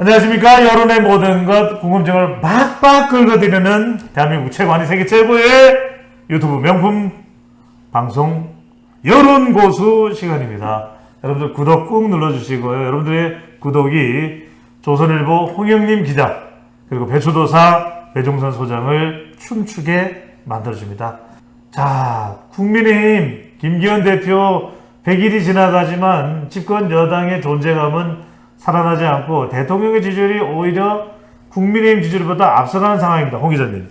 안녕하십니까. 여론의 모든 것, 궁금증을 막박 긁어드리는 대한민국 최고 아니 세계 최고의 유튜브 명품 방송 여론고수 시간입니다. 여러분들 구독 꾹 눌러주시고요. 여러분들의 구독이 조선일보 홍영림 기자, 그리고 배추도사 배종선 소장을 춤추게 만들어줍니다. 자, 국민의힘 김기현 대표 100일이 지나가지만 집권 여당의 존재감은 살아나지 않고 대통령의 지지율이 오히려 국민의힘 지지율보다 앞서가는 상황입니다. 홍 기자님.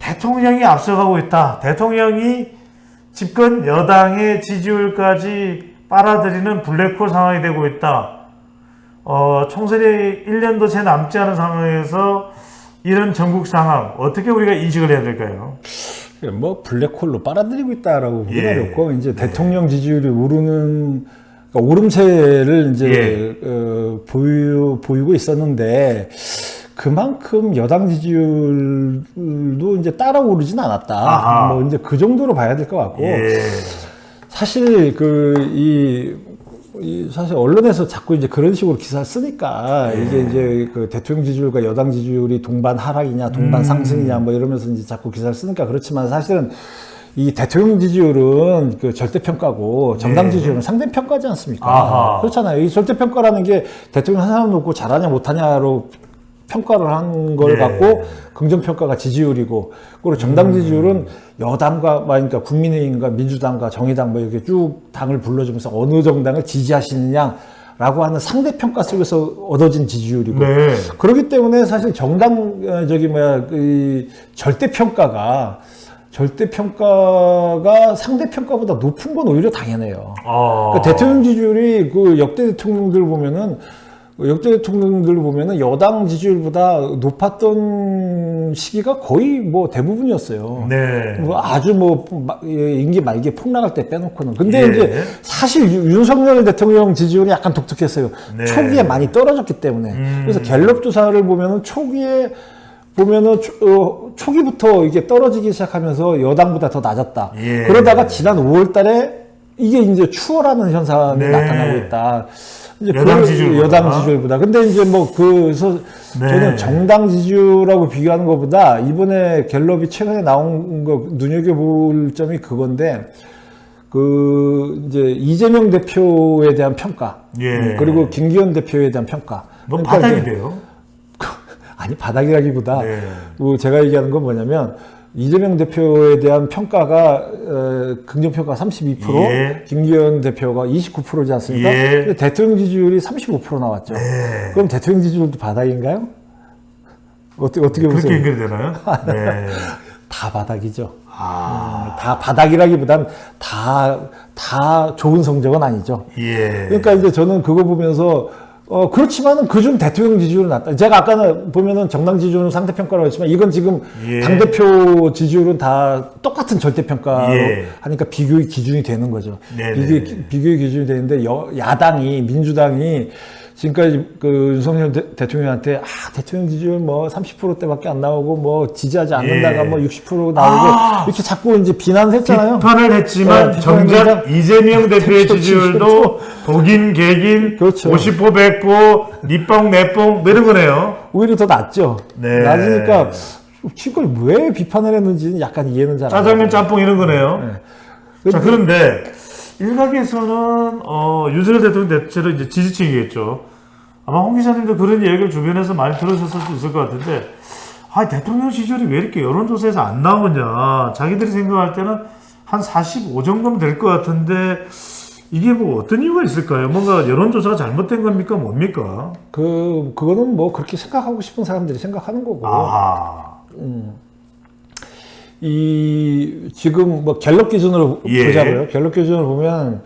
대통령이 앞서가고 있다. 대통령이 집권 여당의 지지율까지 빨아들이는 블랙홀 상황이 되고 있다. 어, 총선이 1년도 채 남지 않은 상황에서 이런 전국 상황 어떻게 우리가 인식을 해야 될까요? 뭐 블랙홀로 빨아들이고 있다라고 보기 예. 어렵고 이제 대통령 지지율이 오르는 그러니까 오름세를 이제 예. 어, 보유 보이고 있었는데 그만큼 여당 지지율도 이제 따라 오르진 않았다. 아하. 뭐 이제 그 정도로 봐야 될 것 같고 예. 사실 그이 이 사실 언론에서 자꾸 이제 그런 식으로 기사를 쓰니까 예. 이게 이제 그 대통령 지지율과 여당 지지율이 동반 하락이냐 음. 동반 상승이냐 뭐 이러면서 이제 자꾸 기사를 쓰니까 그렇지만 사실은 이 대통령 지지율은 그 절대 평가고 정당 네. 지지율은 상대 평가지 않습니까? 아하. 그렇잖아요. 이 절대 평가라는 게 대통령 한 사람 놓고 잘하냐 못하냐로 평가를 한 걸 네. 갖고 긍정 평가가 지지율이고 그리고 정당 지지율은 여당과 그러니까 국민의힘과 민주당과 정의당 뭐 이렇게 쭉 당을 불러주면서 어느 정당을 지지하시느냐 라고 하는 상대 평가 속에서 얻어진 지지율이고 네. 그렇기 때문에 사실 정당 어, 저기 뭐야 그 절대 평가가 절대 평가가 상대 평가보다 높은 건 오히려 당연해요. 어. 그 대통령 지지율이 그 역대 대통령들 보면은 그 역대 대통령들 보면은 여당 지지율보다 높았던 시기가 거의 뭐 대부분이었어요. 네. 뭐 아주 뭐 마- 예, 임기 말기에 폭락할 때 빼놓고는. 근데 예. 이제 사실 유- 윤석열 대통령 지지율이 약간 독특했어요. 네. 초기에 많이 떨어졌기 때문에. 음. 그래서 갤럽 조사를 보면은 초기에 보면은 초, 어, 초기부터 이게 떨어지기 시작하면서 여당보다 더 낮았다. 예. 그러다가 지난 5월 달에 이게 이제 추월하는 현상이 네. 나타나고 있다. 이제 여당 그 지지율보다. 여당 지지율보다. 근데 이제 뭐 그래서 네. 저는 정당 지지율하고 비교하는 것보다 이번에 갤럽이 최근에 나온 거 눈여겨볼 점이 그건데 그 이제 이재명 대표에 대한 평가 예. 음, 그리고 김기현 대표에 대한 평가 뭐 그러니까 이제 바닥인데요. 아니 바닥이라기보다 네. 뭐 제가 얘기하는 건 뭐냐면 이재명 대표에 대한 평가가 어, 긍정 평가 32%, 예. 김기현 대표가 29%지 않습니까? 예. 대통령 지지율이 35% 나왔죠. 네. 그럼 대통령 지지율도 바닥인가요? 어떻게 어떻게 그렇게 보세요? 연결이 되나요? 네. 다 바닥이죠. 아. 음, 다 바닥이라기보단 다, 다 좋은 성적은 아니죠. 예. 그러니까 이제 저는 그거 보면서 어 그렇지만은 그중 대통령 지지율은 낮다. 제가 아까는 보면은 정당 지지율은 상대평가라고 했지만 이건 지금 예. 당 대표 지지율은 다 똑같은 절대평가로 예. 하니까 비교의 기준이 되는 거죠. 네네. 비교의, 기- 비교의 기준이 되는데 여, 야당이 민주당이 지금까지 그 윤석열 대, 통령한테 아, 대통령 지지율 뭐 30%대밖에 안 나오고 뭐 지지하지 않는다가 예. 뭐60% 나오고 아. 이렇게 자꾸 이제 비난했잖아요. 비판을 했지만 네, 정작 이재명 대표의 대표 지지율도 독인 개긴 그렇죠. 50호 100호 니뽕 내뽕 뭐 이런 거네요. 오히려 더 낫죠. 네. 낮으니까 이걸 왜 비판을 했는지는 약간 이해는 잘 안 짜장면. 짬뽕 이런 거네요. 네. 자 그런데 일각에서는 어, 윤석열 대통령 대체로 이제 지지층이겠죠. 아마 홍 기자님도 그런 얘기를 주변에서 많이 들으셨을 수 있을 것 같은데 아 대통령 지지율이 왜 이렇게 여론조사에서 안 나오냐 자기들이 생각할 때는 한 45 정도면 될 것 같은데 이게 뭐 어떤 이유가 있을까요? 뭔가 여론조사가 잘못된 겁니까 뭡니까? 그 그거는 뭐 그렇게 생각하고 싶은 사람들이 생각하는 거고 아하 이 지금 뭐 갤럽 기준으로 예. 보자고요. 갤럽 기준으로 보면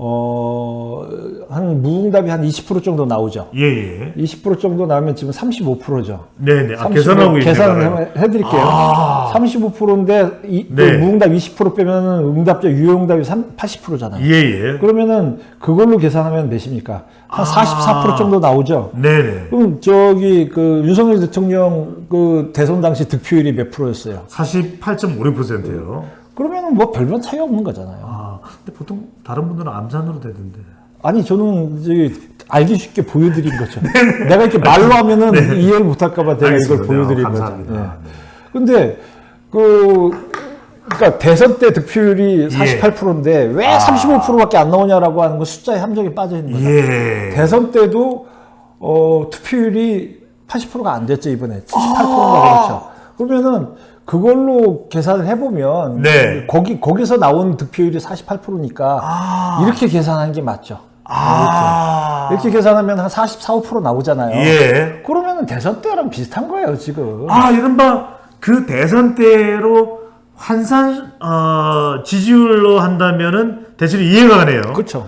어 한 무응답이 한 20% 정도 나오죠. 예 예 20% 정도 나오면 지금 35%죠. 네네 아, 계산하고. 계산을 해- 해드릴게요. 아. 35%인데 이, 그 네. 무응답 20% 빼면은 응답자 유효응답이 80%잖아요. 예 예 그러면은 그걸로 계산하면 몇입니까? 한 44% 정도 나오죠. 네네 그럼 저기 그 윤석열 대통령 그 대선 당시 득표율이 몇 프로였어요? 48.56%예요. 그러면은 뭐 별반 차이 없는 거잖아요. 아, 근데 보통 다른 분들은 암산으로 되던데. 아니 저는 이제 알기 쉽게 보여드린 거죠. 네, 내가 이렇게 말로 하면은 이해를 못할까봐 내가 이걸 알겠습니다. 보여드린 감사합니다. 거죠. 예. 근데 그 그러니까 대선 때 득표율이 48%인데 왜 아. 35%밖에 안 나오냐라고 하는 건 숫자의 함정에 빠져 있는 거죠. 예. 대선 때도 어, 투표율이 80%가 안 됐죠 이번에 78%인가 아. 그렇죠. 그러면은 그걸로 계산을 해보면 네. 거기 거기서 나온 득표율이 48%니까 아. 이렇게 계산하는 게 맞죠. 아. 이렇게 계산하면 한 44, 5% 나오잖아요. 예. 그러면은 대선 때랑 비슷한 거예요 지금. 아, 이른바 그 대선 때로 환산 어, 지지율로 한다면은 대체로 이해가 가네요. 그렇죠.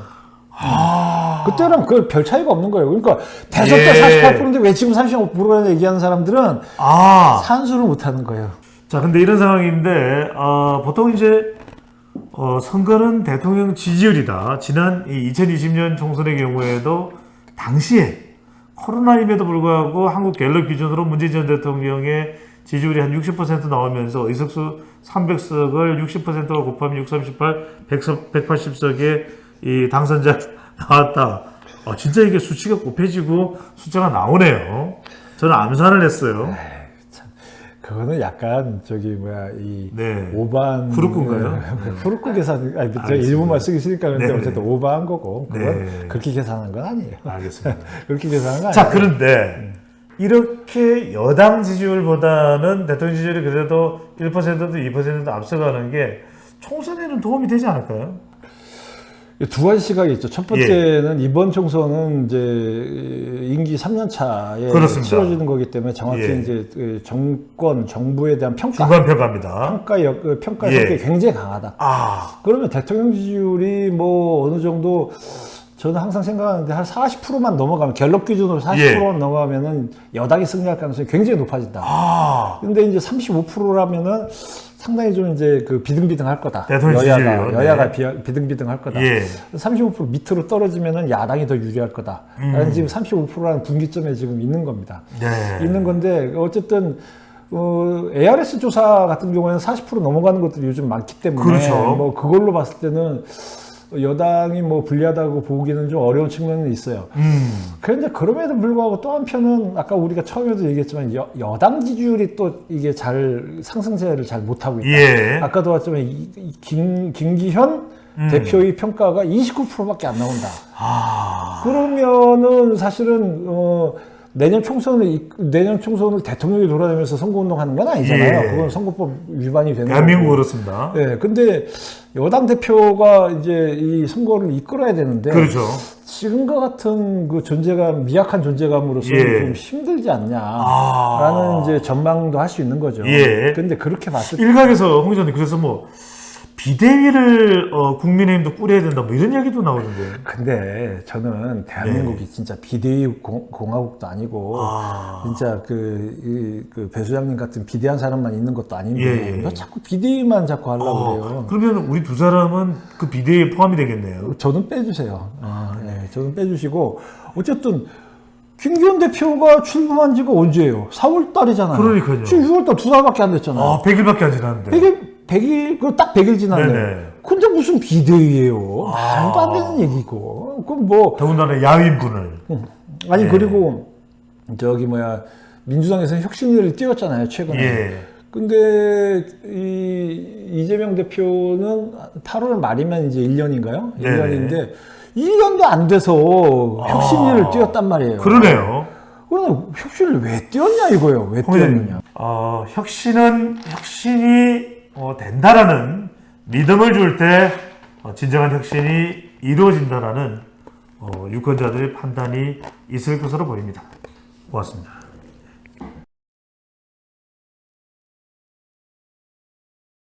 그때랑 그 별 차이가 없는 거예요. 그러니까 대선 때 예. 48%인데 왜 지금 35%나 얘기하는 사람들은 아. 산수를 못 하는 거예요. 자, 근데 이런 상황인데 어, 보통 이제 어, 선거는 대통령 지지율이다. 지난 이 2020년 총선의 경우에도 당시에 코로나임에도 불구하고 한국 갤럽 기준으로 문재인 전 대통령의 지지율이 한 60% 나오면서 의석수 300석을 60%가 곱하면 638, 180석의 이 당선자 나왔다. 어, 진짜 이게 수치가 곱해지고 숫자가 나오네요. 저는 암산을 했어요. 그거는 약간 저기 뭐야 이 네. 오반 후루꾸인가요? 후루꾸 계산 아니 제가. 일본말 쓰기 싫으니까 근데 네, 어쨌든 오버한 거고 그건 네. 그렇게 계산한 건 아니에요. 알겠습니다. 그렇게 계산한 건 자, 아니에요. 그런데 이렇게 여당 지지율보다는 대통령 지지율이 그래도 1%도 2%도 앞서가는 게 총선에는 도움이 되지 않을까요? 두 가지 시각이 있죠. 첫 예. 번째는 이번 총선은 이제 임기 3년 차에 그렇습니다. 치러지는 거기 때문에 정확히 예. 이제 그 정권 정부에 대한 평가 중간 평가입니다. 평가 역그 평가 예. 성격이 굉장히 강하다. 아, 그러면 대통령 지지율이 뭐 어느 정도 저는 항상 생각하는데 한 40%만 넘어가면 갤럽 기준으로 40%만 예. 넘어가면은 여당이 승리할 가능성이 굉장히 높아진다. 아, 근데 이제 35%라면은 상당히 좀 이제 그 비등비등할 거다. 대통령 여야가 지지율이요? 여야가 네. 비, 비등비등할 거다. 예. 35% 밑으로 떨어지면은 야당이 더 유리할 거다. 음. 지금 35%라는 분기점에 지금 있는 겁니다. 네. 있는 건데 어쨌든 어, ARS 조사 같은 경우에는 40% 넘어가는 것들이 요즘 많기 때문에 그렇죠. 뭐 그걸로 봤을 때는 여당이 뭐 불리하다고 보기는 좀 어려운 측면은 있어요. 음, 그런데 그럼에도 불구하고 또 한편은 아까 우리가 처음에도 얘기했지만 여, 여당 지지율이 또 이게 잘 상승세를 잘 못하고 있다. 예. 아까도 봤지만 이- 이 김, 김기현 음. 대표의 평가가 29%밖에 안 나온다. 아, 그러면은 사실은 어, 내년 총선을 이- 내년 총선을 대통령이 돌아다니면서 선거운동하는 건 아니잖아요. 예. 그건 선거법 위반이 되는 대한민국. 그렇습니다. 예, 근데 여당 대표가 이제 이 선거를 이끌어야 되는데 그렇죠. 지금과 같은 그 존재감 미약한 존재감으로서 예. 좀 힘들지 않냐라는 아. 이제 전망도 할 수 있는 거죠. 예. 근데 그렇게 봤을 때 일각에서 홍 기자님 그래서 뭐 비대위를 어, 국민의힘도 꾸려야 된다 뭐 이런 얘기도 나오던데. 근데 저는 대한민국이 진짜 비대위 공, 공화국도 아니고 예. 아, 진짜 그, 이, 그 배수장님 같은 비대한 사람만 있는 것도 아닌데 예, 예. 왜 자꾸 비대위만 자꾸 하려고 어, 그래요. 그러면 우리 두 사람은 그 비대위에 포함이 되겠네요. 저는 빼주세요. 아, 네, 저는 빼주시고 어쨌든 김기현 대표가 출범한 지가 언제예요? 4월 달이잖아요. 그러니까요. 지금 6월 달 두 달밖에 안 됐잖아요. 아, 100일밖에 안 지났는데. 100일, 100일, 그딱 100일 지났네. 네네. 근데 무슨 비대위예요? 아. 말도 안 되는 얘기고. 그럼 뭐, 더군다나 야윈분을. 아니, 네. 그리고 저기 뭐야, 민주당에서는 혁신위를 띄웠잖아요, 최근에. 예. 근데 이 이재명 대표는 8월 말이면 이제 1년인가요? 네. 1년인데 1년도 안 돼서 혁신위를 아. 띄웠단 말이에요. 그러네요. 그럼 혁신을 왜 띄웠냐 이거예요. 왜 띄웠느냐. 어, 혁신은 혁신이 어, 된다라는 믿음을 줄때 어, 진정한 혁신이 이루어진다라는 어, 유권자들의 판단이 있을 것으로 보입니다. 고맙습니다.